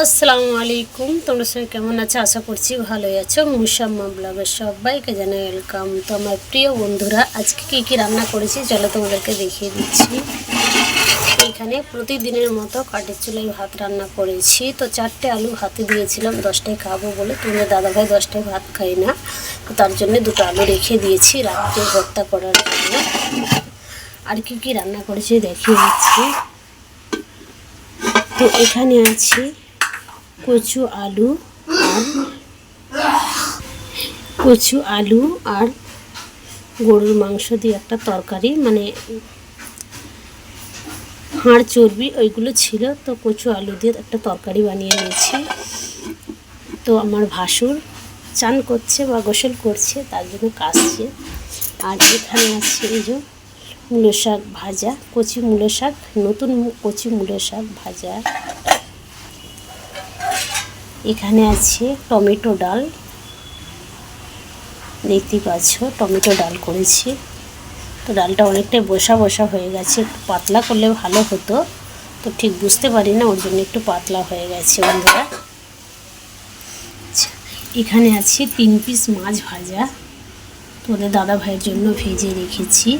আসসালামু আলাইকুম তোমরা সবাই কেমন আছো? আশা করছি ভালোই আছো। মুসাম্মা ব্লগের সবাইকে জানাই ওয়েলকাম। তো আমার প্রিয় বন্ধুরা, আজকে কী কী রান্না করেছি চলো তোমাদেরকে দেখিয়ে দিচ্ছি। এখানে প্রতিদিনের মতো কাঠের চুলায় ভাত রান্না করেছি। তো চারটে আলু হাতে দিয়েছিলাম, দশটায় খাব বলে। তোমাদের দাদাভাই দশটায় ভাত খাই না। তো তার জন্য দুটো আলু রেখে দিয়েছি রাত্রে ভর্তা করার জন্য। আর কি কি রান্না করেছি দেখিয়ে দিচ্ছি। তো এখানে আছে কচু, আলু আর কচু, আলু আর গরুর মাংস দিয়ে একটা তরকারি মানে হাড় চর্বি ওইগুলো ছিল। তো কচু, আলু দিয়ে একটা তরকারি বানিয়ে নিয়েছি। তো আমার ভাসুর চান করছে বা গোসল করছে, তার জন্য কাশছে। আর এখানে আছে এই যে মূলো শাক ভাজা, কচি মূলো শাক, নতুন কচি মূলো শাক ভাজা। এখানে আছে টমেটো ডাল। দেখতেই পাচ্ছ টমেটো ডাল করেছি। তো ডালটা অনেকটাই বসা বসা হয়ে গেছে একটু পাতলা করলে ভালো হতো। তো ঠিক বুঝতে পারি না ওর জন্য একটু পাতলা হয়ে গেছে বন্ধুরা। আচ্ছা, এখানে আছে তিন পিস মাছ ভাজা। তোদের দাদা ভাইয়ের জন্য ভেজে রেখেছি।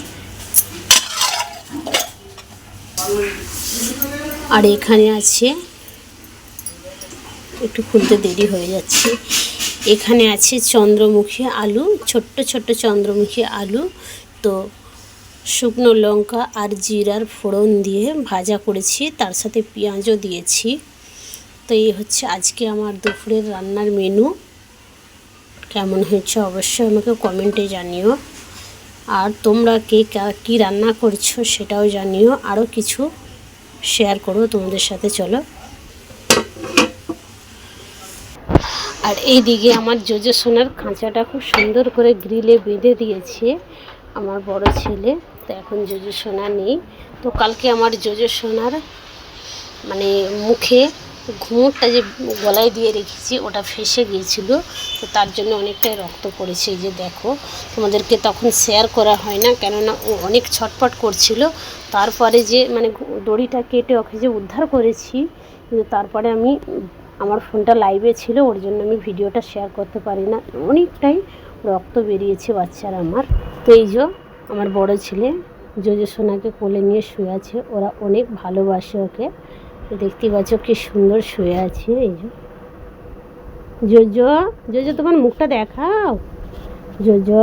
আর এখানে আছে একটু খুলতে দেরি হয়ে যাচ্ছে। এখানে আছে চন্দ্রমুখী আলু, ছোট্ট ছোট্ট চন্দ্রমুখী আলু। তো শুকনো লঙ্কা আর জিরার ফোড়ন দিয়ে ভাজা করেছি, তার সাথে পেঁয়াজও দিয়েছি। তো এই হচ্ছে আজকে আমার দুপুরের রান্নার মেনু। কেমন হয়েছে অবশ্যই আমাকে কমেন্টে জানিও। আর তোমরা কে কা- রান্না করছ সেটাও জানিও। আরও কিছু শেয়ার করো তোমাদের সাথে, চলো। আর এইদিকে আমার জোজো সোনার খাঁচাটা খুব সুন্দর করে গ্রিলে বেঁধে দিয়েছে আমার বড় ছেলে। তো এখন জোজো সোনা নেই। তো কালকে আমার জোজো সোনার মানে মুখে ঘুমুরটা যে গলায় দিয়ে রেখেছি, ওটা ফেসে গিয়েছিল। তো তার জন্য অনেকটাই রক্ত পড়েছে এই যে দেখো। তোমাদেরকে তখন শেয়ার করা হয় না, কেননা ও অনেক ছটফট করছিল। তারপরে যে মানে দড়িটা কেটে ওকে যে উদ্ধার করেছি, কিন্তু তারপরে আমি আমার ফোনটা লাইভে ছিল, ওর জন্য আমি ভিডিওটা শেয়ার করতে পারি না। অনেকটাই রক্ত বেরিয়েছে বাচ্চারা আমার। তো এই যে আমার বড় ছেলে জোজো সোনাকে কোলে নিয়ে শুয়ে আছে, ওরা অনেক ভালোবাসে ওকে। তো দেখতেই পাচ্ছ কি সুন্দর শুয়ে আছে, এই যে। জোজো জোজো, তোমার মুখটা দেখাও। জোজো,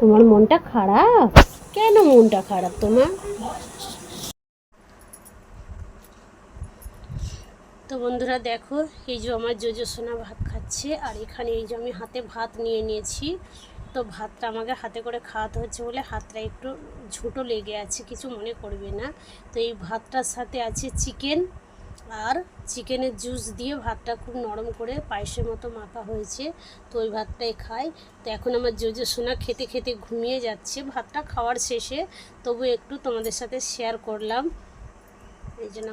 তোমার মনটা খারাপ? কেন মনটা খারাপ তোমার? তো বন্ধুরা দেখো, এই যে আমার জোজো সোনা ভাত খাচ্ছে, আর এখানে এই যে আমি হাতে ভাত নিয়ে নিয়েছি। তো ভাতটা আমাকে হাতে করে খাওয়াতে হচ্ছে বলে হাতটা একটু ঝুটো লেগে আছে, কিছু মনে করবে না। তো এই ভাতটার সাথে আছে চিকেন, আর চিকেনের জুস দিয়ে ভাতটা খুব নরম করে পায়েসের মতো মাখা হয়েছে, তো ওই ভাতটাই খাই। তো এখন আমার জোজো সোনা খেতে খেতে ঘুমিয়ে যাচ্ছে, ভাতটা খাওয়ার শেষে। তবু একটু তোমাদের সাথে শেয়ার করলাম। এই জন্য